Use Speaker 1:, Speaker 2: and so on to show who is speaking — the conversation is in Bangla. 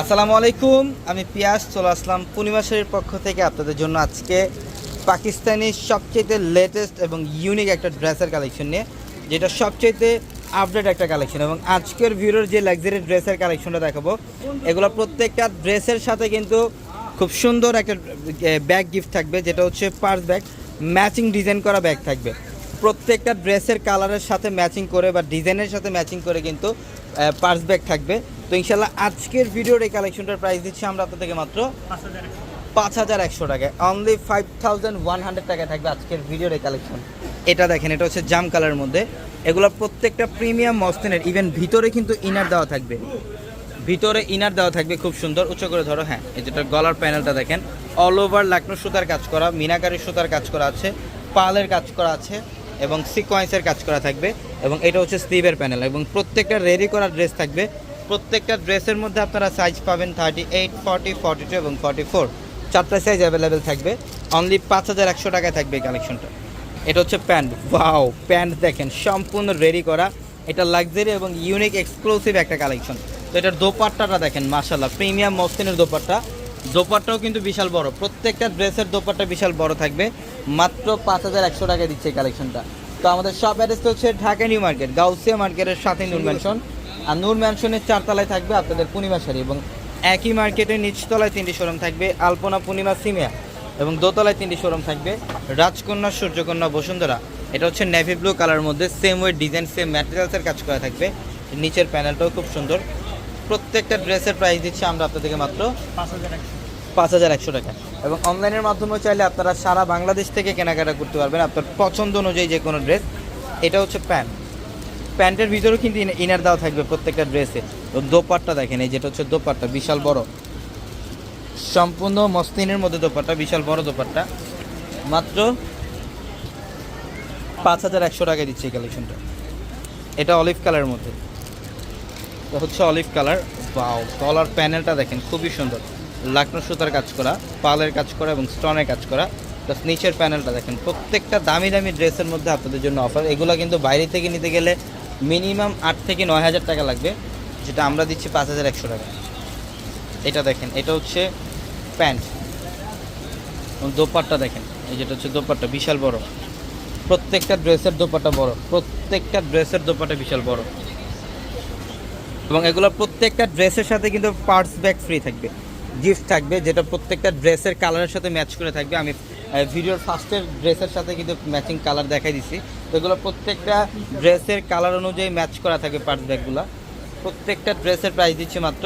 Speaker 1: আসসালামু আলাইকুম, আমি পিয়াস, চলে আসলাম পূর্ণিমাসের পক্ষ থেকে আপনাদের জন্য আজকে পাকিস্তানি সবচেয়ে লেটেস্ট এবং ইউনিক একটা ড্রেসের কালেকশন নিয়ে, যেটা সবচেয়ে আপডেট একটা কালেকশন এবং আজকের ভিডিওর যে লাক্সারি ড্রেসের কালেকশনটা দেখাবো, এগুলো প্রত্যেকটা ড্রেসের সাথে কিন্তু খুব সুন্দর একটা ব্যাগ গিফট থাকবে, যেটা হচ্ছে পার্স ব্যাগ ম্যাচিং ডিজাইন করা ব্যাগ থাকবে। প্রত্যেকটা ড্রেসের কালারের সাথে ম্যাচিং করে বা ডিজাইনের সাথে ম্যাচিং করে কিন্তু পার্স ব্যাগ থাকবে। তো ইনশাল্লাহ আজকের ভিডিওর এই কালেকশনটার প্রাইস দিচ্ছি আমরা আপনাদেরকে মাত্র পাঁচ হাজার একশো টাকায় only five thousand one hundred টাকায় থাকবে আজকের ভিডিওর এই কালেকশন এটা দেখেন, এটা হচ্ছে জাম কালারের মধ্যে। এগুলো প্রত্যেকটা প্রিমিয়াম মস্তিনের ইভেন ভিতরে কিন্তু ইনার দেওয়া থাকবে। ভিতরে ইনার দেওয়া থাকবে, খুব সুন্দর। উচ্চ করে ধরো হ্যাঁ এই যেটা গলার প্যানেলটা দেখেন। অল ওভার লাকনো সুতার কাজ করা, মিনাকারি সুতার কাজ করা আছে, পালের কাজ করা আছে, এবং সিকোয়েন্সের কাজ করা থাকবে। এবং এটা হচ্ছে স্লিভের প্যানেল এবং প্রত্যেকটা রেডি করা ড্রেস থাকবে। প্রত্যেকটা ড্রেসের মধ্যে আপনারা সাইজ পাবেন thirty eight forty forty two এবং ফর্টি ফোর চারটা সাইজ অ্যাভেলেবেল থাকবে। অনলি পাঁচ হাজার একশো টাকায় থাকবে এই কালেকশনটা এটা হচ্ছে প্যান্ট। ওয়াও প্যান্ট দেখেন, সম্পূর্ণ রেডি করা। এটা লাক্সারি এবং ইউনিক এক্সক্লুসিভ একটা কালেকশন তো এটার দোপাট্টাটা দেখেন মাশাল্লাহ প্রিমিয়াম মসলিনের দোপাট্টা। দোপাট্টাও কিন্তু বিশাল বড়। প্রত্যেকটা ড্রেসের দোপাট্টা বিশাল বড় থাকবে। মাত্র পাঁচ হাজার একশো টাকায় দিচ্ছে এই কালেকশনটা তো আমাদের শপ অ্যাড্রেসটা হচ্ছে ঢাকা নিউ মার্কেট, গাউসিয়া মার্কেটের সাথে নূর ম্যানশন আর নূর ম্যানশনের চারতলায় থাকবে আপনাদের পূর্ণিমা শাড়ি এবং একই মার্কেটের নিচতলায় তিনটি শোরুম থাকবে আলপনা পূর্ণিমা সিমিয়া এবং দোতলায় তিনটি শোরুম থাকবে রাজকন্যা, সূর্যকন্যা, বসুন্ধরা। এটা হচ্ছে নেভি ব্লু কালার মধ্যে সেম ওয়ে ডিজাইন সেম ম্যাটেরিয়ালসের কাজ করা থাকবে। নিচের প্যানেলটাও খুব সুন্দর। প্রত্যেকটা ড্রেসের প্রাইস দিচ্ছি আমরা আপনাদেরকে মাত্র পাঁচ হাজার একশো টাকা। এবং অনলাইনের মাধ্যমে চাইলে আপনারা সারা বাংলাদেশ থেকে কেনাকাটা করতে পারবেন আপনার পছন্দ অনুযায়ী যে কোনো ড্রেস এটা হচ্ছে প্যান্ট প্যান্টের ভিতরেও কিন্তু ইনার দেওয়া থাকবে প্রত্যেকটা ড্রেসে। তো দোপাট্টা দেখেন, এই যেটা হচ্ছে দোপাট্টা, বিশাল বড়। সম্পূর্ণ মসলিনের মধ্যে দোপাট্টা, বিশাল বড় দোপাট্টা। মাত্র পাঁচ হাজার একশো টাকা দিচ্ছে এই কালেকশনটা। এটা অলিভ কালারের মধ্যে। হচ্ছে অলিভ কালার। বাও কলার প্যানেলটা দেখেন, খুবই সুন্দর। লাকনো সুতার কাজ করা, পালের কাজ করা এবং স্টোনের কাজ করা। প্লাস নিচের প্যানেলটা দেখেন, প্রত্যেকটা দামি দামি ড্রেসের মধ্যে আপনাদের জন্য অফার। এগুলো কিন্তু বাইরে থেকে নিতে গেলে মিনিমাম আট থেকে নয় হাজার টাকা লাগবে, যেটা আমরা দিচ্ছি পাঁচ হাজার একশো টাকা। এটা দেখেন, এটা হচ্ছে প্যান্ট। দোপাট্টা দেখেন, এই যেটা হচ্ছে দোপাট্টা, বিশাল বড়। প্রত্যেকটা ড্রেসের দোপাট্টা বড়, প্রত্যেকটা ড্রেসের দোপাট্টা বিশাল বড়। এবং এগুলো প্রত্যেকটা ড্রেসের সাথে কিন্তু পার্টস ব্যাগ ফ্রি থাকবে। গিফট থাকবে, যেটা প্রত্যেকটা ড্রেসের কালারের সাথে ম্যাচ করে থাকবে। আমি ভিডিওর ফার্স্টের ড্রেসের সাথে কিন্তু ম্যাচিং কালার দেখাই দিছি। এগুলো প্রত্যেকটা ড্রেসের কালার অনুযায়ী ম্যাচ করা থাকে পার্ট ব্যাগগুলো। প্রত্যেকটা ড্রেসের প্রাইস দিচ্ছি মাত্র